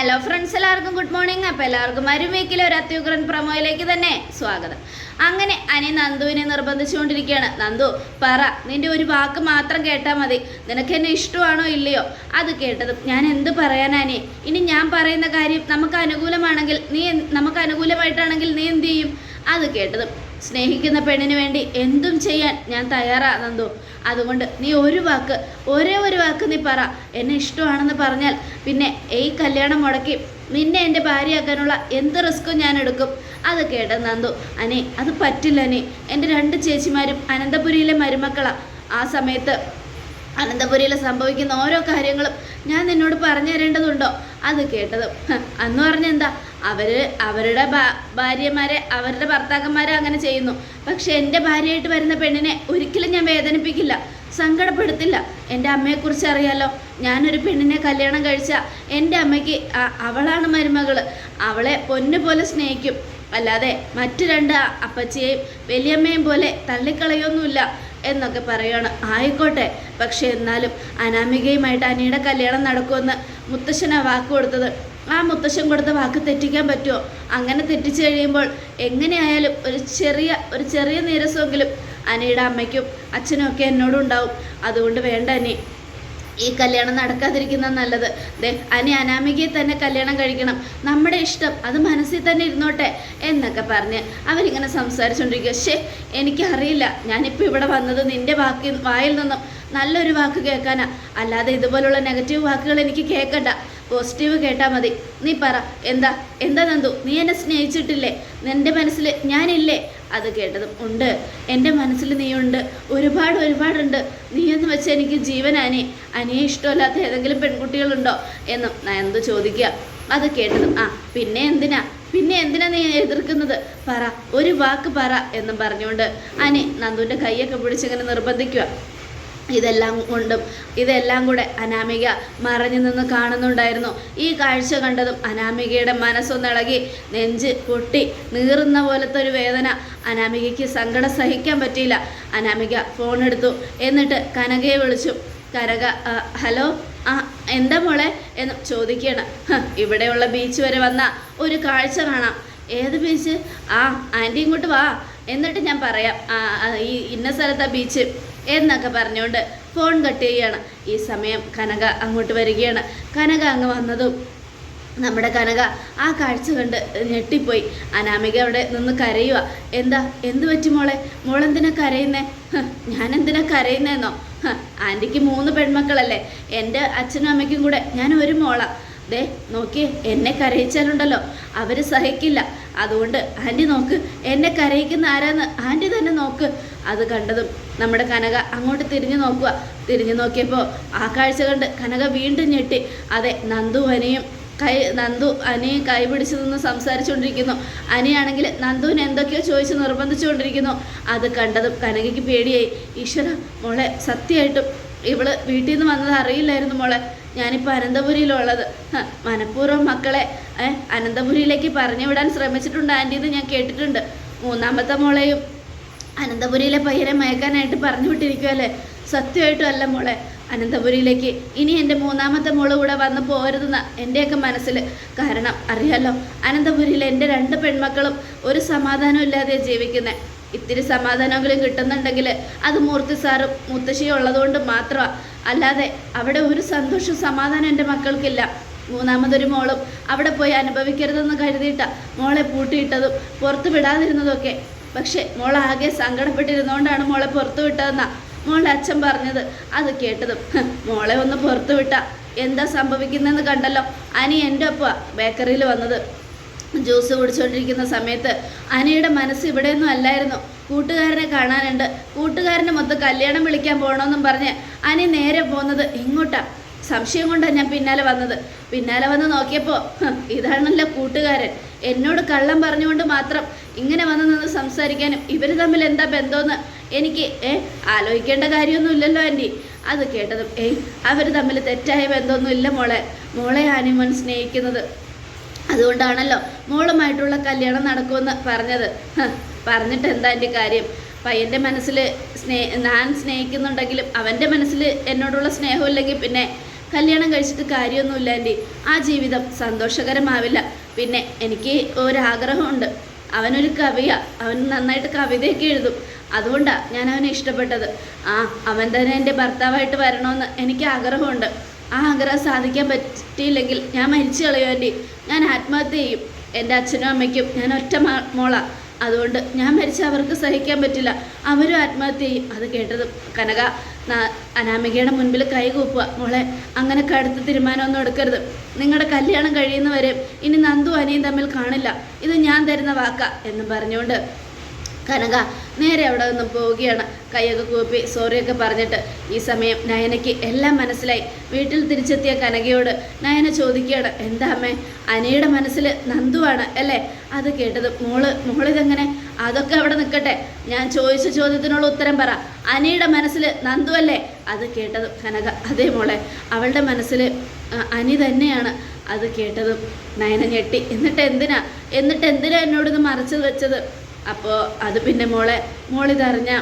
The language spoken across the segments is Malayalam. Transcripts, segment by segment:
ഹലോ ഫ്രണ്ട്സ് എല്ലാവർക്കും ഗുഡ് മോർണിംഗ് അപ്പോൾ എല്ലാവർക്കും മരുമേക്കിലെ ഒരു അത്യുഗ്രൻ പ്രമോയിലേക്ക് തന്നെ സ്വാഗതം. അങ്ങനെ അനി നന്ദുവിനെ നിർബന്ധിച്ചുകൊണ്ടിരിക്കുകയാണ്. നന്ദു പറ നിന്റെ ഒരു വാക്ക് മാത്രം കേട്ടാൽ മതി. നിനക്ക് എന്നെ ഇഷ്ടമാണോ ഇല്ലയോ? അത് കേട്ടത് ഞാൻ എന്ത് പറയാനാനി ഇനി ഞാൻ പറയുന്ന കാര്യം നമുക്ക് അനുകൂലമാണെങ്കിൽ നീ നമുക്ക് അനുകൂലമായിട്ടാണെങ്കിൽ നീ എന്ത് ചെയ്യും? അത് കേട്ടതും സ്നേഹിക്കുന്ന പെണ്ണിന് വേണ്ടി എന്തും ചെയ്യാൻ ഞാൻ തയ്യാറാ നന്ദു. അതുകൊണ്ട് നീ ഒരു വാക്ക് ഒരേ ഒരു വാക്ക് നീ പറ. എന്നെ ഇഷ്ടമാണെന്ന് പറഞ്ഞാൽ പിന്നെ ഈ കല്യാണം മുടക്കി നിന്നെ എന്റെ ഭാര്യയാക്കാനുള്ള എന്ത് റിസ്ക്കും ഞാൻ എടുക്കും? അത് കേട്ട നന്ദു അനെ അത് പറ്റില്ല അനെ. എന്റെ രണ്ട് ചേച്ചിമാരും അനന്തപുരിയിലെ മരുമക്കളാണ് ആ സമയത്ത് അനന്തപുരിയിൽ സംഭവിക്കുന്ന ഓരോ കാര്യങ്ങളും ഞാൻ നിന്നോട് പറഞ്ഞു തരേണ്ടതുണ്ടോ? അത് കേട്ടതും. അന്ന് പറഞ്ഞെന്താ അവർ അവരുടെ ഭാര്യമാരെ അവരുടെ ഭർത്താക്കന്മാരെ അങ്ങനെ ചെയ്യുന്നു. പക്ഷെ എന്റെ ഭാര്യയായിട്ട് വരുന്ന പെണ്ണിനെ ഒരിക്കലും ഞാൻ വേദനിപ്പിക്കില്ല സങ്കടപ്പെടുത്തില്ല. എന്റെ അമ്മയെക്കുറിച്ച് അറിയാലോ ഞാനൊരു പെണ്ണിനെ കല്യാണം കഴിച്ച എന്റെ അമ്മയ്ക്ക് അവളാണ് മരുമകൾ അവളെ പൊന്നു പോലെ സ്നേഹിക്കും. അല്ലാതെ മറ്റു രണ്ട് അപ്പച്ചിയെയും വലിയമ്മയും പോലെ തള്ളിക്കളയൊന്നുമില്ല എന്നൊക്കെ പറയുകയാണ് ആയിക്കോട്ടെ പക്ഷെ എന്നാലും അനാമികയുമായിട്ട് അനിയുടെ കല്യാണം നടക്കുമെന്ന് മുത്തശ്ശന വാക്ക് കൊടുത്തത്. ആ മുത്തശ്ശൻ കൊടുത്ത വാക്ക് തെറ്റിക്കാൻ പറ്റുമോ? അങ്ങനെ തെറ്റിച്ചു കഴിയുമ്പോൾ എങ്ങനെയായാലും ഒരു ചെറിയ ഒരു ചെറിയ നീരസമെങ്കിലും അനിയുടെ അമ്മയ്ക്കും അച്ഛനും ഒക്കെ എന്നോടും ഉണ്ടാവും. അതുകൊണ്ട് വേണ്ട അനി. ഈ കല്യാണം നടക്കാതിരിക്കുന്ന നല്ലത്. ദേ അനി അനാമികയെ തന്നെ കല്യാണം കഴിക്കണം. നമ്മുടെ ഇഷ്ടം അത് മനസ്സിൽ തന്നെ ഇരുന്നോട്ടെ എന്നൊക്കെ പറഞ്ഞ് അവരിങ്ങനെ സംസാരിച്ചുകൊണ്ടിരിക്കുക ശേ എനിക്കറിയില്ല. ഞാനിപ്പോൾ ഇവിടെ വന്നത് നിന്റെ വാക്കിൽ വായിൽ നിന്നും നല്ലൊരു വാക്ക് കേൾക്കാനാ. അല്ലാതെ ഇതുപോലുള്ള നെഗറ്റീവ് വാക്കുകൾ എനിക്ക് കേൾക്കണ്ട. പോസിറ്റീവ് കേട്ടാൽ മതി. നീ പറ. എന്താ? എന്താ നന്ദു? നീ എന്നെ സ്നേഹിച്ചിട്ടില്ലേ? നിന്റെ മനസ്സിൽ ഞാനില്ലേ? അത് കേട്ടതും ഉണ്ട്. എന്റെ മനസ്സിൽ നീയുണ്ട്. ഒരുപാട് ഒരുപാടുണ്ട്. നീ എന്ന് വെച്ച് എനിക്ക് ജീവനാനി അനിയെ ഇഷ്ടമല്ലാത്ത ഏതെങ്കിലും പെൺകുട്ടികളുണ്ടോ എന്നും നന്ദു ചോദിക്കുക. അത് കേട്ടതും ആ പിന്നെ എന്തിനാ? പിന്നെ എന്തിനാ നീ എതിർക്കുന്നത്? പറ. ഒരു വാക്ക് പറ എന്നും പറഞ്ഞുകൊണ്ട് അനി നന്ദുവിന്റെ കൈയൊക്കെ പിടിച്ചിങ്ങനെ നിർബന്ധിക്കുക. ഇതെല്ലാം കൊണ്ടും ഇതെല്ലാം കൂടെ അനാമിക മറഞ്ഞു നിന്ന് കാണുന്നുണ്ടായിരുന്നു. ഈ കാഴ്ച കണ്ടതും അനാമികയുടെ മനസ്സൊന്നിളകി നെഞ്ച് പൊട്ടി നീറുന്ന പോലത്തെ ഒരു വേദന അനാമികയ്ക്ക് സങ്കടം സഹിക്കാൻ പറ്റിയില്ല. അനാമിക ഫോൺ എടുത്തു. എന്നിട്ട് കനകയെ വിളിച്ചു. കനക ഹലോ? ആ എന്താ മോളെ? എന്ന് ചോദിക്കുകയാണ്. ഇവിടെയുള്ള ബീച്ച് വരെ വന്ന ഒരു കാഴ്ച കാണാം. ഏത് ബീച്ച് ആ ആന്റി ഇങ്ങോട്ട് വാ. എന്നിട്ട് ഞാൻ പറയാം ഈ ഇന്ന സ്ഥലത്താ ബീച്ച് എന്നൊക്കെ പറഞ്ഞുകൊണ്ട് ഫോൺ കട്ട് ചെയ്യുകയാണ്. ഈ സമയം കനക അങ്ങോട്ട് വരികയാണ്. കനക അങ്ങ് വന്നതും നമ്മുടെ കനക ആ കാഴ്ച കണ്ട് ഞെട്ടിപ്പോയി. അനാമിക അവിടെ നിന്ന് കരയുക. എന്താ? എന്ത് പറ്റി മോളെ? മോളെന്തിനാ കരയുന്നേ? ഞാൻ എന്തിനാ കരയുന്നേന്നോ? ആന്റിക്ക് മൂന്ന് പെൺമക്കളല്ലേ. എന്റെ അച്ഛനും അമ്മയ്ക്കും കൂടെ ഞാൻ ഒരു മോളാ. ദേ നോക്കിയേ എന്നെ കരയിച്ചാലുണ്ടല്ലോ. അവർ സഹിക്കില്ല. അതുകൊണ്ട് ആന്റി നോക്ക് എന്നെ കരയിക്കുന്ന ആരാന്ന് ആന്റി തന്നെ നോക്ക്. അത് കണ്ടതും നമ്മുടെ കനക അങ്ങോട്ട് തിരിഞ്ഞു നോക്കുക. തിരിഞ്ഞു നോക്കിയപ്പോൾ ആ കാഴ്ച കണ്ട് കനക വീണ്ടും ഞെട്ടി. അതെ നന്ദു അനിയും കൈ നന്ദു അനിയെ കൈപിടിച്ചു നിന്ന് സംസാരിച്ചുകൊണ്ടിരിക്കുന്നു അനിയാണെങ്കിൽ നന്ദുവിന് എന്തൊക്കെയോ ചോദിച്ച് നിർബന്ധിച്ചുകൊണ്ടിരിക്കുന്നു അത് കണ്ടതും കനകയ്ക്ക് പേടിയായി. ഈശ്വര മോളെ സത്യമായിട്ടും ഇവൾ വീട്ടിൽ നിന്ന് വന്നത് അറിയില്ലായിരുന്നു മോളെ. ഞാനിപ്പോൾ അനന്തപുരിയിലുള്ളത്. മനഃപൂർവം മക്കളെ അനന്തപുരിയിലേക്ക് പറഞ്ഞു വിടാൻ ശ്രമിച്ചിട്ടുണ്ട് ആന്റി എന്ന് ഞാൻ കേട്ടിട്ടുണ്ട്. മൂന്നാമത്തെ മോളെയും അനന്തപുരിയിലെ പയ്യനെ മയക്കാനായിട്ട് പറഞ്ഞു വിട്ടിരിക്കുമല്ലേ സത്യമായിട്ടും അല്ല മോളെ. അനന്തപുരിയിലേക്ക് ഇനി എന്റെ മൂന്നാമത്തെ മോൾ കൂടെ വന്ന് പോരുതെന്ന എന്റെയൊക്കെ മനസ്സിൽ കാരണം അറിയാലോ അനന്തപുരിയിലെ എന്റെ രണ്ട് പെൺമക്കളും ഒരു സമാധാനം ഇല്ലാതെ ജീവിക്കുന്നത് ഇത്തിരി സമാധാനമെങ്കിലും കിട്ടുന്നുണ്ടെങ്കിൽ അത് മൂർത്തി സാറും മുത്തശ്ശിയും ഉള്ളതുകൊണ്ട് മാത്രമാണ് അല്ലാതെ അവിടെ ഒരു സന്തോഷം സമാധാനം എന്റെ മക്കൾക്കില്ല. മൂന്നാമതൊരു മോളും അവിടെ പോയി അനുഭവിക്കരുതെന്ന് കരുതിയിട്ട മോളെ പൂട്ടിയിട്ടതും പുറത്ത് വിടാതിരുന്നതൊക്കെ. പക്ഷേ മോൾ ആകെ സങ്കടപ്പെട്ടിരുന്നുകൊണ്ടാണ് മോളെ പുറത്തു വിട്ടതെന്ന മോളുടെ അച്ഛൻ പറഞ്ഞത്. അത് കേട്ടതും മോളെ ഒന്ന് പുറത്തു വിട്ട. എന്താ സംഭവിക്കുന്നതെന്ന് കണ്ടല്ലോ. അനി എന്റെ ഒപ്പ ബേക്കറിയിൽ വന്നത്. ജ്യൂസ് കുടിച്ചുകൊണ്ടിരിക്കുന്ന സമയത്ത് അനിയുടെ മനസ്സ് ഇവിടെയൊന്നും അല്ലായിരുന്നു. കൂട്ടുകാരനെ കാണാനുണ്ട്. കൂട്ടുകാരനെ മൊത്തം കല്യാണം വിളിക്കാൻ പോകണമെന്നും പറഞ്ഞ് അനി നേരെ പോകുന്നത് ഇങ്ങോട്ടാ. സംശയം കൊണ്ടാണ് ഞാൻ പിന്നാലെ വന്നത്. പിന്നാലെ വന്ന് നോക്കിയപ്പോൾ ഇതാണല്ലോ കൂട്ടുകാരൻ. എന്നോട് കള്ളം പറഞ്ഞുകൊണ്ട് മാത്രം ഇങ്ങനെ വന്ന് നിന്ന് സംസാരിക്കാനും ഇവർ തമ്മിൽ എന്താ ബന്ധമെന്ന് എനിക്ക് ഏ ആലോചിക്കേണ്ട കാര്യമൊന്നുമില്ലല്ലോ ആന്റി അത് കേട്ടതും ഏയ് അവർ തമ്മിൽ തെറ്റായ ബന്ധമൊന്നും ഇല്ല മോളെ. മോളെ ആനിമോൻ സ്നേഹിക്കുന്നത് അതുകൊണ്ടാണല്ലോ മോളുമായിട്ടുള്ള കല്യാണം നടക്കുമെന്ന് പറഞ്ഞത്. പറഞ്ഞിട്ട് എന്താ എന്റെ കാര്യം? പയ്യന്റെ മനസ്സിൽ സ്നേ ഞാൻ സ്നേഹിക്കുന്നുണ്ടെങ്കിലും അവന്റെ മനസ്സിൽ എന്നോടുള്ള സ്നേഹമില്ലെങ്കിൽ പിന്നെ കല്യാണം കഴിച്ചിട്ട് കാര്യമൊന്നുമില്ല എന്റെ ആ ജീവിതം സന്തോഷകരമാവില്ല. പിന്നെ എനിക്ക് ഒരാഗ്രഹമുണ്ട്. അവനൊരു കവിയാ. അവൻ നന്നായിട്ട് കവിതയൊക്കെ എഴുതും. അതുകൊണ്ടാണ് ഞാൻ അവനെ ഇഷ്ടപ്പെട്ടത്. ആ അവൻ തന്നെ എന്റെ ഭർത്താവായിട്ട് വരണമെന്ന് എനിക്ക് ആഗ്രഹമുണ്ട്. ആ ആഗ്രഹം സാധിക്കാൻ പറ്റിയില്ലെങ്കിൽ ഞാൻ മരിച്ചു കളയേണ്ടി ഞാൻ ആത്മഹത്യ ചെയ്യും. എന്റെ അച്ഛനും അമ്മയ്ക്കും ഞാൻ ഒറ്റ മോള. അതുകൊണ്ട് ഞാൻ മരിച്ച അവർക്ക് സഹിക്കാൻ പറ്റില്ല. അവരും ആത്മഹത്യ ചെയ്യും. അത് കേട്ടത് കനക അനാമികയുടെ മുൻപിൽ കൈകൂപ്പുക മോളെ അങ്ങനെ കടുത്ത തീരുമാനമൊന്നും എടുക്കരുത്. നിങ്ങളുടെ കല്യാണം കഴിയുന്നവരെ ഇനി നന്ദു അനിയും തമ്മിൽ കാണില്ല. ഇത് ഞാൻ തരുന്ന വാക്ക എന്ന് പറഞ്ഞുകൊണ്ട് കനക നേരെ അവിടെ നിന്ന് പോവുകയാണ്. കൈയൊക്കെ കൂപ്പി സോറിയൊക്കെ പറഞ്ഞിട്ട് ഈ സമയം നയനയ്ക്ക് എല്ലാം മനസ്സിലായി. വീട്ടിൽ തിരിച്ചെത്തിയ കനകയോട് നയന ചോദിക്കുകയാണ് എന്താ അമ്മേ? അനിയുടെ മനസ്സിൽ നന്ദുവാണ് അല്ലേ? അത് കേട്ടത് മോൾ മോളിതെങ്ങനെ? അതൊക്കെ അവിടെ നിൽക്കട്ടെ ഞാൻ ചോദിച്ച ചോദ്യത്തിനുള്ള ഉത്തരം പറ. അനിയുടെ മനസ്സിൽ നന്ദു അല്ലേ? അത് കേട്ടത് കനക അതേ മോളെ അവളുടെ മനസ്സിൽ അനി തന്നെയാണ്. അത് കേട്ടതും നയന ഞെട്ടി എന്നിട്ട് എന്തിനാ എന്നിട്ട് എന്തിനാ എന്നോട് ഇത് മറച്ചു വെച്ചത്? അപ്പോൾ അത് പിന്നെ മോളെ മോളിതറിഞ്ഞ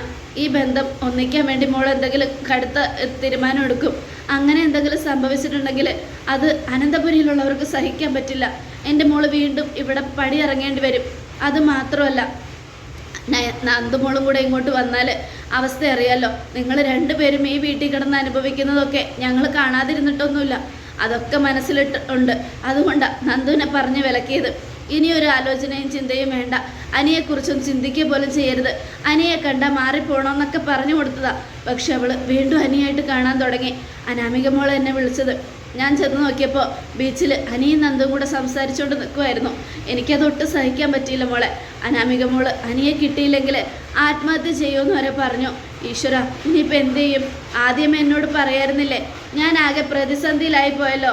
ഈ ബന്ധം ഒന്നിക്കാൻ വേണ്ടി മോൾ എന്തെങ്കിലും കടുത്ത തീരുമാനം എടുക്കും. അങ്ങനെ എന്തെങ്കിലും സംഭവിച്ചിട്ടുണ്ടെങ്കിൽ അത് അനന്തപുരിയിലുള്ളവർക്ക് സഹിക്കാൻ പറ്റില്ല. എന്റെ മോൾ വീണ്ടും ഇവിടെ പടി ഇറങ്ങേണ്ടി വരും. അത് മാത്രമല്ല നന്ദുമോളും കൂടെ ഇങ്ങോട്ട് വന്നാൽ അവസ്ഥ അറിയാലോ. നിങ്ങൾ രണ്ടുപേരും ഈ വീട്ടിൽ കിടന്ന് അനുഭവിക്കുന്നതൊക്കെ ഞങ്ങൾ കാണാതിരുന്നിട്ടൊന്നുമില്ല. അതൊക്കെ മനസ്സിലിട്ട് ഉണ്ട്. അതുകൊണ്ടാണ് നന്ദുവിനെ പറഞ്ഞ് വിലക്കിയത്. ഇനിയൊരു ആലോചനയും ചിന്തയും വേണ്ട. അനിയെക്കുറിച്ചും ചിന്തിക്കുക പോലും ചെയ്യരുത്. അനിയെ കണ്ട മാറിപ്പോണമെന്നൊക്കെ പറഞ്ഞു കൊടുത്തതാ. പക്ഷെ അവൾ വീണ്ടും അനിയായിട്ട് കാണാൻ തുടങ്ങി. അനാമിക മോൾ എന്നെ വിളിച്ചത്. ഞാൻ ചെന്ന് നോക്കിയപ്പോൾ ബീച്ചിൽ അനിയും നന്ദും കൂടെ സംസാരിച്ചുകൊണ്ട് നിൽക്കുമായിരുന്നു എനിക്കതൊട്ട് സഹിക്കാൻ പറ്റിയില്ല മോളെ. അനാമിക മോൾ അനിയെ കിട്ടിയില്ലെങ്കിൽ ആത്മഹത്യ ചെയ്യുമെന്ന് വരെ പറഞ്ഞു. ഈശ്വര ഇനിയിപ്പോൾ എന്തു ചെയ്യും? ആദ്യം എന്നോട് പറയായിരുന്നില്ലേ? ഞാൻ ആകെ പ്രതിസന്ധിയിലായി പോയല്ലോ.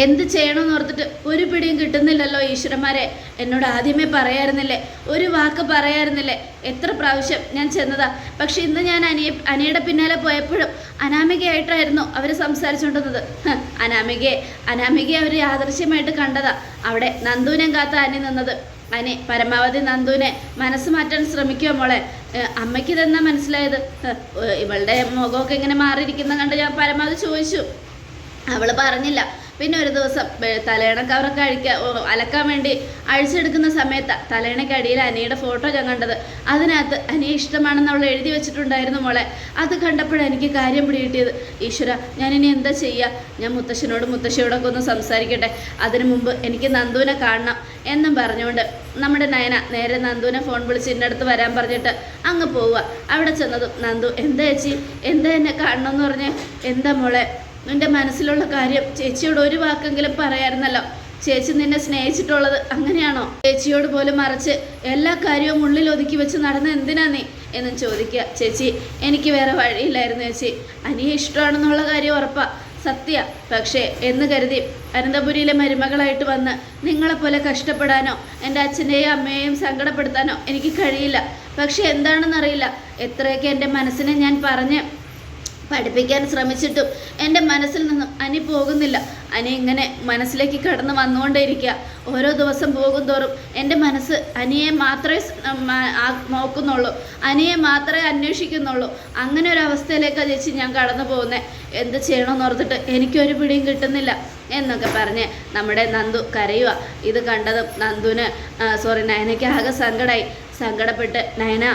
എന്ത് ചെയ്യണമെന്ന് ഓർത്തിട്ട് ഒരു പിടിയും കിട്ടുന്നില്ലല്ലോ ഈശ്വരന്മാരെ. എന്നോട് ആദ്യമേ പറയായിരുന്നില്ലേ? ഒരു വാക്ക് പറയായിരുന്നില്ലേ? എത്ര പ്രാവശ്യം ഞാൻ ചെന്നതാ. പക്ഷെ ഇന്ന് ഞാൻ അനിയ അനിയുടെ പിന്നാലെ പോയപ്പോഴും അനാമികയായിട്ടായിരുന്നു അവർ സംസാരിച്ചുകൊണ്ടിരുന്നത്. അനാമികയെ അനാമികയെ അവർ യാദൃശ്യമായിട്ട് കണ്ടതാ. അവിടെ നന്ദുവിനെ കാത്ത അനി നിന്നത്. അനി പരമാവധി നന്ദുവിനെ മനസ്സ് മാറ്റാൻ ശ്രമിക്കുമോ മോളെ. അമ്മയ്ക്ക് ഇതെന്നാ മനസ്സിലായത്? ഇവളുടെ മുഖമൊക്കെ ഇങ്ങനെ മാറിയിരിക്കുന്ന കണ്ട് ഞാൻ പരമാവധി ചോദിച്ചു. അവൾ പറഞ്ഞില്ല. പിന്നെ ഒരു ദിവസം തലേണക്കവറൊക്കെ അഴിക്കാൻ അലക്കാൻ വേണ്ടി അഴിച്ചെടുക്കുന്ന സമയത്ത് തലയണയ്ക്ക് അടിയിൽ അനിയുടെ ഫോട്ടോ ഞാൻ കണ്ടത്. അതിനകത്ത് അനിയെ ഇഷ്ടമാണെന്ന് അവൾ എഴുതി വെച്ചിട്ടുണ്ടായിരുന്നു മോളെ. അത് കണ്ടപ്പോഴാണ് എനിക്ക് കാര്യം പിടി പിടികിട്ടിയത്. ഈശ്വര ഞാനിനി എന്താ ചെയ്യുക ഞാൻ മുത്തശ്ശനോടും മുത്തശ്ശിയോടൊക്കെ ഒന്ന് സംസാരിക്കട്ടെ. അതിനു മുമ്പ് എനിക്ക് നന്ദുവിനെ കാണണം എന്നും പറഞ്ഞുകൊണ്ട് നമ്മുടെ നയന നേരെ നന്ദുവിനെ ഫോൺ വിളിച്ച് ഇന്നടുത്ത് വരാൻ പറഞ്ഞിട്ട് അങ്ങ് പോവുക. അവിടെ ചെന്നതും നന്ദു എന്താ ചേച്ചി? എന്താ എന്നെ കാണണമെന്ന് പറഞ്ഞ്? എന്താ മോളെ? നിന്റെ മനസ്സിലുള്ള കാര്യം ചേച്ചിയോട് ഒരു വാക്കെങ്കിലും പറയായിരുന്നല്ലോ. ചേച്ചി നിന്നെ സ്നേഹിച്ചിട്ടുള്ളത് അങ്ങനെയാണോ? ചേച്ചിയോട് പോലും മറച്ച് എല്ലാ കാര്യവും ഉള്ളിൽ ഒതുക്കി വെച്ച് നടന്ന എന്തിനാ നീ? എന്നും ചോദിക്കുക. ചേച്ചി എനിക്ക് വേറെ വഴിയില്ലായിരുന്നു ചേച്ചി. അനിയെ ഇഷ്ടമാണെന്നുള്ള കാര്യം ഉറപ്പാ. സത്യ. പക്ഷേ എന്ന് കരുതി അനന്തപുരിയിലെ മരുമകളായിട്ട് വന്ന് നിങ്ങളെപ്പോലെ കഷ്ടപ്പെടാനോ എന്റെ അച്ഛനെയും അമ്മയെയും സങ്കടപ്പെടുത്താനോ എനിക്ക് കഴിയില്ല. പക്ഷേ എന്താണെന്നറിയില്ല. എത്രയൊക്കെ എന്റെ മനസ്സിനെ ഞാൻ പറഞ്ഞ് പഠിപ്പിക്കാൻ ശ്രമിച്ചിട്ടും. എന്റെ മനസ്സിൽ നിന്നും അനി പോകുന്നില്ല. അനി ഇങ്ങനെ മനസ്സിലേക്ക് കടന്നു വന്നുകൊണ്ടേയിരിക്കുക. ഓരോ ദിവസം പോകും തോറും എന്റെ മനസ്സ് അനിയെ മാത്രമേ നോക്കുന്നുള്ളൂ. അനിയെ മാത്രമേ അന്വേഷിക്കുന്നുള്ളൂ. അങ്ങനെ ഒരു അവസ്ഥയിലേക്ക് ചേച്ചി ഞാൻ കടന്നു പോകുന്നത് എന്ത് ചെയ്യണമെന്ന് ഓർത്തിട്ട് എനിക്കൊരു പിടിയും കിട്ടുന്നില്ല എന്നൊക്കെ പറഞ്ഞ് നമ്മുടെ നന്ദു കരയുക. ഇത് കണ്ടതും നന്ദുവിന് സോറി നയനയ്ക്ക് ആകെ സങ്കടമായി സങ്കടപ്പെട്ട് നയന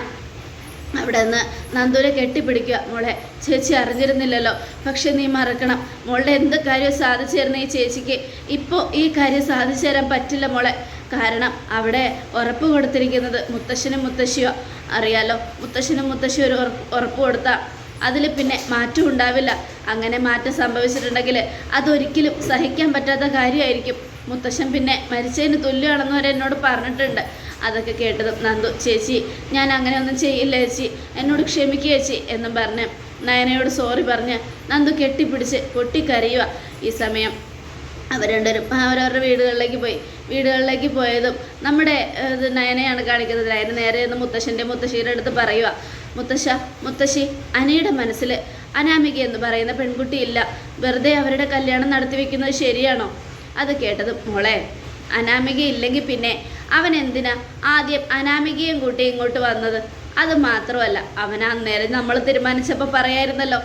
അവിടെ നിന്ന് നന്ദൂരെ കെട്ടിപ്പിടിക്കുക. മോളെ ചേച്ചി അറിഞ്ഞിരുന്നില്ലല്ലോ. പക്ഷെ നീ മറക്കണം. മോളുടെ എന്ത് കാര്യം സാധിച്ചു തരുന്ന ഈ ചേച്ചിക്ക്? ഇപ്പോൾ ഈ കാര്യം സാധിച്ചു തരാൻ പറ്റില്ല മോളെ. കാരണം അവിടെ ഉറപ്പ് കൊടുത്തിരിക്കുന്നത് മുത്തശ്ശനും മുത്തശ്ശിയോ? അറിയാലോ മുത്തശ്ശനും മുത്തശ്ശിയോ ഒരു ഉറപ്പ് കൊടുത്താൽ അതിൽ പിന്നെ മാറ്റം ഉണ്ടാവില്ല. അങ്ങനെ മാറ്റം സംഭവിച്ചിട്ടുണ്ടെങ്കിൽ അതൊരിക്കലും സഹിക്കാൻ പറ്റാത്ത കാര്യമായിരിക്കും. മുത്തശ്ശൻ പിന്നെ മരിച്ചതിന് തുല്യമാണെന്ന് വരെ എന്നോട് പറഞ്ഞിട്ടുണ്ട്. അതൊക്കെ കേട്ടതും നന്ദു ചേച്ചി ഞാൻ അങ്ങനെ ഒന്നും ചെയ്യില്ല ചേച്ചി. എന്നോട് ക്ഷമിക്കുക ചേച്ചി എന്നും പറഞ്ഞ് നയനയോട് സോറി പറഞ്ഞ് നന്ദു കെട്ടിപ്പിടിച്ച് പൊട്ടിക്കരയുക. ഈ സമയം അവർ രണ്ടുപേരും അവരവരുടെ വീടുകളിലേക്ക് പോയി. വീടുകളിലേക്ക് പോയതും നമ്മുടെ നയനയാണ് കാണിക്കുന്നത്. നയന നേരെ ഒന്ന് മുത്തശ്ശന്റെ മുത്തശ്ശിയുടെ അടുത്ത് പറയുക. മുത്തശ്ശ മുത്തശ്ശി അനയുടെ മനസ്സിൽ അനാമിക എന്ന് പറയുന്ന പെൺകുട്ടിയില്ല വെറുതെ അവരുടെ കല്യാണം നടത്തി വെക്കുന്നത് ശരിയാണോ? അത് കേട്ടത് മോളെ അനാമിക ഇല്ലെങ്കിൽ പിന്നെ അവൻ എന്തിനാ ആദ്യം അനാമികയും കൂട്ടി ഇങ്ങോട്ട് വന്നത്? അത് മാത്രമല്ല അവൻ അന്നേരം നമ്മൾ തീരുമാനിച്ചപ്പോൾ പറയായിരുന്നല്ലോ.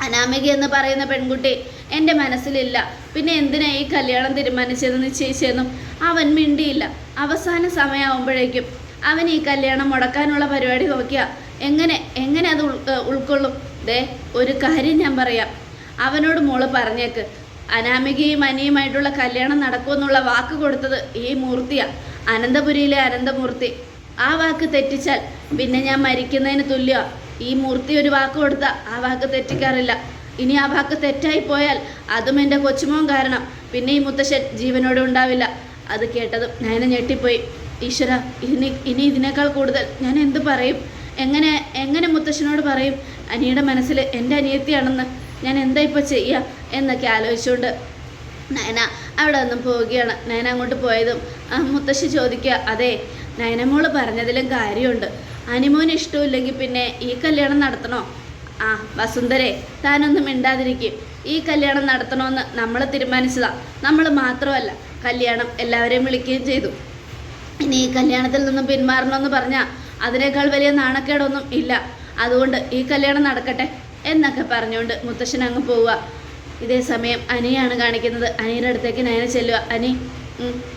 അനാമിക എന്ന് പറയുന്ന പെൺകുട്ടി എന്റെ മനസ്സിലില്ല. പിന്നെ എന്തിനാ ഈ കല്യാണം തീരുമാനിച്ചതെന്ന് നിശ്ചയിച്ചതെന്നും അവൻ മിണ്ടിയില്ല. അവസാന സമയമാകുമ്പോഴേക്കും അവൻ ഈ കല്യാണം മുടക്കാനുള്ള പരിപാടി നോക്കിയ എങ്ങനെ എങ്ങനെ അത് ഉൾ ഉൾക്കൊള്ളും? ദേ ഒരു കാര്യം ഞാൻ പറയാം. അവനോട് മോൾ പറഞ്ഞേക്ക് അനാമികയും അനിയുമായിട്ടുള്ള കല്യാണം നടക്കുമെന്നുള്ള വാക്ക് കൊടുത്തത് ഈ മൂർത്തിയാണ് അനന്തപുരിയിലെ അനന്തമൂർത്തി. ആ വാക്ക് തെറ്റിച്ചാൽ പിന്നെ ഞാൻ മരിക്കുന്നതിന് തുല്യ ഈ മൂർത്തി ഒരു വാക്ക് കൊടുത്ത ആ വാക്ക് തെറ്റിക്കാറില്ല. ഇനി ആ വാക്ക് തെറ്റായി പോയാൽ അതും എന്റെ കൊച്ചുമോൻ കാരണം. പിന്നെ ഈ മുത്തശ്ശൻ ജീവനോടെ ഉണ്ടാവില്ല. അത് കേട്ടതും ഞാൻ ഞെട്ടിപ്പോയി. ഈശ്വര ഇനി ഇനി ഇതിനേക്കാൾ കൂടുതൽ ഞാൻ എന്ത് പറയും? എങ്ങനെ എങ്ങനെ മുത്തശ്ശനോട് പറയും? അനിയുടെ മനസ്സിൽ എന്റെ അനിയത്തിയാണെന്ന്. ഞാൻ എന്താ ഇപ്പോൾ ചെയ്യുക എന്നൊക്കെ ആലോചിച്ചുകൊണ്ട് നയന അവിടെ നിന്നും പോവുകയാണ്. നയന അങ്ങോട്ട് പോയതും മുത്തശ്ശി ചോദിക്കുക അതെ നയനമോൾ പറഞ്ഞതിലും കാര്യമുണ്ട്. അനിമോന് ഇഷ്ടമില്ലെങ്കിൽ പിന്നെ ഈ കല്യാണം നടത്തണോ? ആ വസുന്ധരെ താനൊന്നും മിണ്ടാതിരിക്കും. ഈ കല്യാണം നടത്തണമെന്ന് നമ്മൾ തീരുമാനിച്ചതാ. നമ്മൾ മാത്രമല്ല കല്യാണം എല്ലാവരെയും വിളിക്കുകയും ചെയ്തു. ഇനി ഈ കല്യാണത്തിൽ നിന്നും പിന്മാറണമെന്ന് പറഞ്ഞാൽ അതിനേക്കാൾ വലിയ നാണക്കേടൊന്നും ഇല്ല. അതുകൊണ്ട് ഈ കല്യാണം നടക്കട്ടെ. എന്നൊക്കെ പറഞ്ഞുകൊണ്ട് മുത്തശ്ശൻ അങ്ങ് പോവുക. ഇതേ സമയം അനിയാണ് കാണിക്കുന്നത്. അനിയുടെ അടുത്തേക്ക് നയന ചെല്ലുക. അനി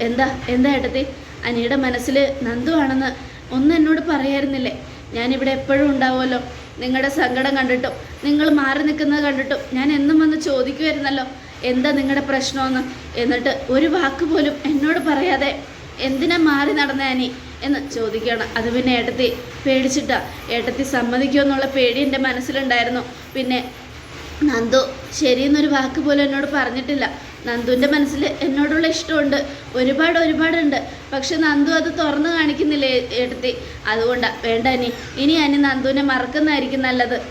എന്താ എന്താ ഏട്ടത്തി? അനിയുടെ മനസ്സിൽ നന്ദു ആണെന്ന് ഒന്ന് എന്നോട് പറയായിരുന്നില്ലേ? ഞാനിവിടെ എപ്പോഴും ഉണ്ടാവുമല്ലോ. നിങ്ങളുടെ സങ്കടം കണ്ടിട്ടും നിങ്ങൾ മാറി നിൽക്കുന്നത് കണ്ടിട്ടും ഞാൻ എന്നും വന്ന് ചോദിക്കുമായിരുന്നല്ലോ എന്താ നിങ്ങളുടെ പ്രശ്നമെന്ന്? എന്നിട്ട് ഒരു വാക്ക് പോലും എന്നോട് പറയാതെ എന്തിനാ മാറി നടന്ന അനി? എന്ന് ചോദിക്കുകയാണ്. അത് പിന്നെ ഏട്ടത്തി പേടിച്ചിട്ടാ. ഏട്ടത്തി സമ്മതിക്കുമെന്നുള്ള പേടി എന്റെ മനസ്സിലുണ്ടായിരുന്നു. പിന്നെ നന്ദു ശരിയെന്നൊരു വാക്ക് പോലും എന്നോട് പറഞ്ഞിട്ടില്ല. നന്ദുവിന്റെ മനസ്സിൽ എന്നോടുള്ള ഇഷ്ടമുണ്ട്. ഒരുപാട് ഒരുപാടുണ്ട്. പക്ഷെ നന്ദു അത് തുറന്നു കാണിക്കുന്നില്ല ഏട്ടത്തി? അതുകൊണ്ടാണ് വേണ്ട അനി. ഇനി അനി നന്ദുവിനെ മറക്കുന്നതായിരിക്കും നല്ലത്.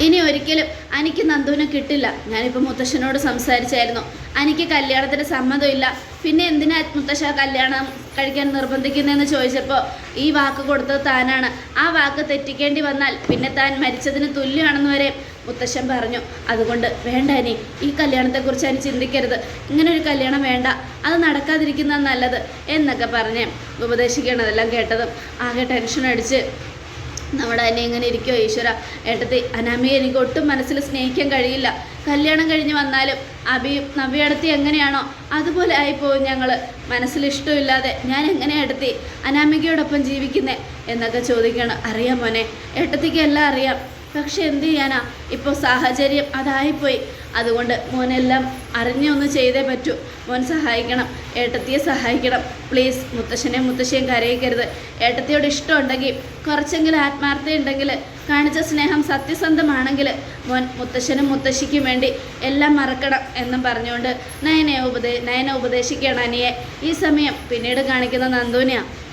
ഇനി ഒരിക്കലും അനിക്ക് നന്ദുവിനെ കിട്ടില്ല. ഞാനിപ്പോൾ മുത്തശ്ശനോട് സംസാരിച്ചായിരുന്നു. അനിക്ക് കല്യാണത്തിന് സമ്മതമില്ല. പിന്നെ എന്തിനാ മുത്തശ്ശ കല്യാണം കഴിക്കാൻ നിർബന്ധിക്കുന്നതെന്ന് ചോദിച്ചപ്പോൾ ഈ വാക്ക് കൊടുത്തത് താനാണ്. ആ വാക്ക് തെറ്റിക്കേണ്ടി വന്നാൽ പിന്നെ താൻ മരിച്ചതിന് തുല്യമാണെന്ന് വരെ മുത്തശ്ശൻ പറഞ്ഞു. അതുകൊണ്ട് വേണ്ട അനി ഈ കല്യാണത്തെക്കുറിച്ച് അനി ചിന്തിക്കരുത്. ഇങ്ങനെ ഒരു കല്യാണം വേണ്ട. അത് നടക്കാതിരിക്കുന്നത് നല്ലത് എന്നൊക്കെ പറഞ്ഞ് ഉപദേശിക്കണം അതെല്ലാം കേട്ടതും. ആകെ ടെൻഷൻ അടിച്ച് നമ്മുടെ അനി ഇങ്ങനെ ഇരിക്കുമോ ഈശ്വര? ഏട്ടത്തി അനാമിയെ എനിക്ക് ഒട്ടും മനസ്സിൽ സ്നേഹിക്കാൻ കഴിയില്ല. കല്യാണം കഴിഞ്ഞ് വന്നാലും അബിയും നവ്യടത്തി എങ്ങനെയാണോ അതുപോലെ ആയിപ്പോവും ഞങ്ങൾ മനസ്സിൽ ഇഷ്ടമില്ലാതെ ഞാൻ എങ്ങനെ എടുത്തി അനാമികയോടൊപ്പം ജീവിക്കുന്നേ എന്നൊക്കെ ചോദിക്കണം. അറിയാം മോനെ. ഏട്ടത്തിക്ക് എല്ലാം അറിയാം. പക്ഷെ എന്ത് ചെയ്യാനാ? ഇപ്പോൾ സാഹചര്യം അതായിപ്പോയി. അതുകൊണ്ട് മോനെല്ലാം അറിഞ്ഞൊന്ന് ചെയ്തേ പറ്റൂ. മോൻ സഹായിക്കണം. ഏട്ടത്തിയെ സഹായിക്കണം. പ്ലീസ് മുത്തശ്ശനെ മുത്തശ്ശിയും കരയിക്കരുത്. ഏട്ടത്തിയോട് ഇഷ്ടമുണ്ടെങ്കിൽ കുറച്ചെങ്കിലും ആത്മാർത്ഥതയുണ്ടെങ്കിൽ കാണിച്ച സ്നേഹം സത്യസന്ധമാണെങ്കിൽ മോൻ മുത്തശ്ശനും മുത്തശ്ശിക്കും വേണ്ടി എല്ലാം മറക്കണം എന്നും പറഞ്ഞുകൊണ്ട് നയനെ ഉപദേ നയനെ ഉപദേശിക്കുകയാണ് അനിയെ. ഈ സമയം പിന്നീട് കാണിക്കുന്ന നന്ദുവിനെയാണ്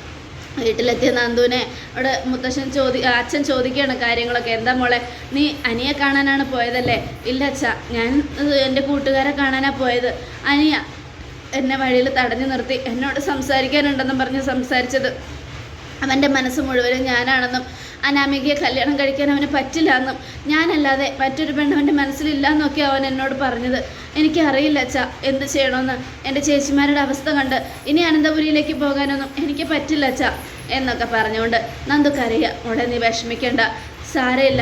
വീട്ടിലെത്തിയ നന്ദുവിനെ അവിടെ മുത്തശ്ശൻ ചോദി അച്ഛൻ ചോദിക്കുകയാണ് കാര്യങ്ങളൊക്കെ. എന്താ മോളെ നീ അനിയെ കാണാനാണ് പോയതല്ലേ? ഇല്ല അച്ഛ ഞാൻ എന്റെ കൂട്ടുകാരെ കാണാനാണ് പോയത്. അനിയ എന്നെ വഴിയിൽ തടഞ്ഞു നിർത്തി. എന്നോട് സംസാരിക്കാനുണ്ടെന്നും പറഞ്ഞ് സംസാരിച്ചത്. അവന്റെ മനസ്സ് മുഴുവനും ഞാനാണെന്നും അനാമികയെ കല്യാണം കഴിക്കാൻ അവന് പറ്റില്ല എന്നും ഞാനല്ലാതെ മറ്റൊരു പെണ്ണവന്റെ മനസ്സിലില്ല എന്നൊക്കെ അവൻ എന്നോട് പറഞ്ഞത്. എനിക്കറിയില്ല അച്ഛ എന്ത് ചെയ്യണമെന്ന് എന്റെ ചേച്ചിമാരുടെ അവസ്ഥ കണ്ട് ഇനി അനന്തപുരിയിലേക്ക് പോകാനൊന്നും എനിക്ക് പറ്റില്ല അച്ഛ എന്നൊക്കെ പറഞ്ഞുകൊണ്ട് നന്ദുക്കറിയാം ഉടനെ നീ വിഷമിക്കണ്ട. സാരമില്ല.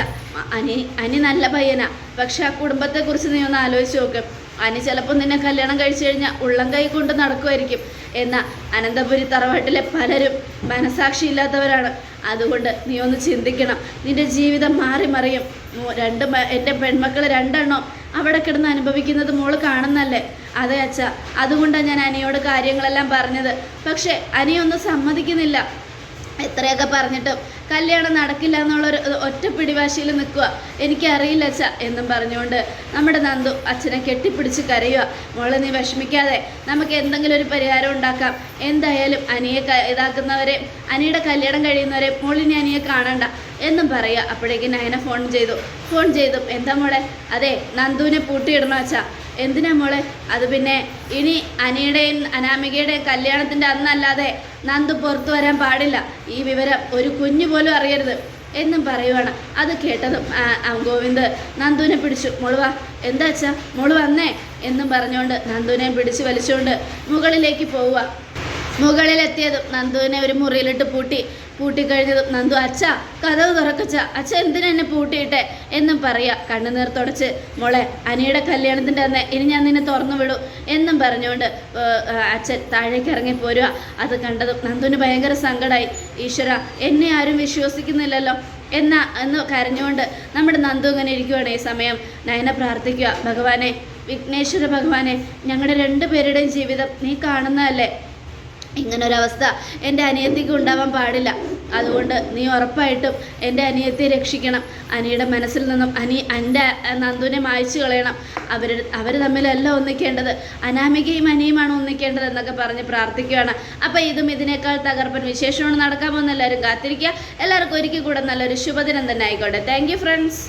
അനി അനി നല്ല പയ്യനാ. പക്ഷെ ആ കുടുംബത്തെക്കുറിച്ച് നീ ഒന്ന് ആലോചിച്ച് നോക്ക്. അനി ചിലപ്പോൾ നിന്നെ കല്യാണം കഴിച്ചു കഴിഞ്ഞാൽ ഉള്ളം കൈ കൊണ്ട് നടക്കുമായിരിക്കും. എന്നാൽ അനന്തപുരി തറവാട്ടിലെ പലരും മനസാക്ഷിയില്ലാത്തവരാണ് അതുകൊണ്ട് നീ ഒന്ന് ചിന്തിക്കണം. നിന്റെ ജീവിതം മാറി മറിയും. രണ്ട് എന്റെ പെൺമക്കൾ രണ്ടെണ്ണം അവിടെ കിടന്ന് അനുഭവിക്കുന്നത് മോൾ കാണുന്നല്ലേ? അതെ അച്ഛ അതുകൊണ്ടാണ് ഞാൻ അനിയോട് കാര്യങ്ങളെല്ലാം പറഞ്ഞത്. പക്ഷേ അനിയൊന്നും സമ്മതിക്കുന്നില്ല. എത്രയൊക്കെ പറഞ്ഞിട്ടും കല്യാണം നടക്കില്ല എന്നുള്ളൊരു ഒറ്റ പിടിവാശിയിൽ നിൽക്കുക. എനിക്കറിയില്ല അച്ഛ എന്നും പറഞ്ഞുകൊണ്ട് നമ്മുടെ നന്ദു അച്ഛനെ കെട്ടിപ്പിടിച്ച് കരയുക. മോളെ നീ വിഷമിക്കാതെ നമുക്ക് എന്തെങ്കിലും ഒരു പരിഹാരം ഉണ്ടാക്കാം. എന്തായാലും അനിയെ ഇതാക്കുന്നവരെ അനിയുടെ കല്യാണം കഴിയുന്നവരെ മോളിനി അനിയെ കാണണ്ട. എന്നും പറയുക. അപ്പോഴേക്കും നയന ഫോൺ ചെയ്തു. ഫോൺ ചെയ്തു. എന്താ മോളെ? അതെ നന്ദുവിനെ പൂട്ടിയിടണോ അച്ഛാ? എന്തിനാ മോളെ? അത് പിന്നെ ഇനി അനിയുടെയും അനാമികയുടെയും കല്യാണത്തിന്റെ അന്നല്ലാതെ നന്ദു പുറത്തു വരാൻ പാടില്ല. ഈ വിവരം ഒരു കുഞ്ഞു പോലും അറിയരുത്. എന്നും പറയുവാണ്. അത് കേട്ടതും ഗോവിന്ദ് നന്ദുവിനെ പിടിച്ചു. മോൾ വാ. എന്താ അച്ഛാ? മോൾ വന്നേ? എന്നും പറഞ്ഞുകൊണ്ട് നന്ദുവിനെ പിടിച്ച് വലിച്ചുകൊണ്ട് മുകളിലേക്ക് പോവുക. മുകളിലെത്തിയതും നന്ദുവിനെ ഒരു മുറിയിലിട്ട് പൂട്ടി പൂട്ടിക്കഴിഞ്ഞതും നന്ദു അച്ഛ കഥവ് തുറക്കച്ച അച്ഛ എന്തിനാ എന്നെ പൂട്ടിയിട്ടെ? എന്നും പറയാ കണ്ണുനീർ തുടച്ച് മോളെ അനിയുടെ കല്യാണത്തിന്റെ അന്ന് ഇനി ഞാൻ നിന്നെ തുറന്നു വിടും എന്നും പറഞ്ഞുകൊണ്ട് അച്ഛൻ താഴേക്ക് ഇറങ്ങി പോരുക. അത് കണ്ടതും നന്ദുവിന് ഭയങ്കര സങ്കടമായി ഈശ്വര എന്നെ ആരും വിശ്വസിക്കുന്നില്ലല്ലോ. എന്നാ എന്ന് കരഞ്ഞുകൊണ്ട് നമ്മുടെ നന്ദു ഇങ്ങനെ ഇരിക്കുവാണ് ഈ സമയം. നയന പ്രാർത്ഥിക്കുക ഭഗവാനെ വിഘ്നേശ്വര ഭഗവാനെ ഞങ്ങളുടെ രണ്ടു പേരുടെയും ജീവിതം നീ കാണുന്നതല്ലേ? ഇങ്ങനൊരവസ്ഥ എന്റെ അനിയത്തിക്ക് ഉണ്ടാവാൻ പാടില്ല. അതുകൊണ്ട് നീ ഉറപ്പായിട്ടും എന്റെ അനിയത്തെ രക്ഷിക്കണം. അനിയുടെ മനസ്സിൽ നിന്നും അനി എന്റെ നന്ദുവിനെ മായ്ച്ചു കളയണം. അവർ അവർ തമ്മിലല്ല ഒന്നിക്കേണ്ടത്. അനാമികയും അനിയുമാണ് ഒന്നിക്കേണ്ടത് എന്നൊക്കെ പറഞ്ഞ് പ്രാർത്ഥിക്കുകയാണ് അപ്പോൾ ഇതും ഇതിനേക്കാൾ തകർപ്പൻ വിശേഷമാണ് നടക്കാമെന്ന് എല്ലാവരും കാത്തിരിക്കുക. എല്ലാവർക്കും ഒരിക്കൽ കൂടെ നല്ലൊരു ശുഭദിനം തന്നെ ആയിക്കോട്ടെ. Thank friends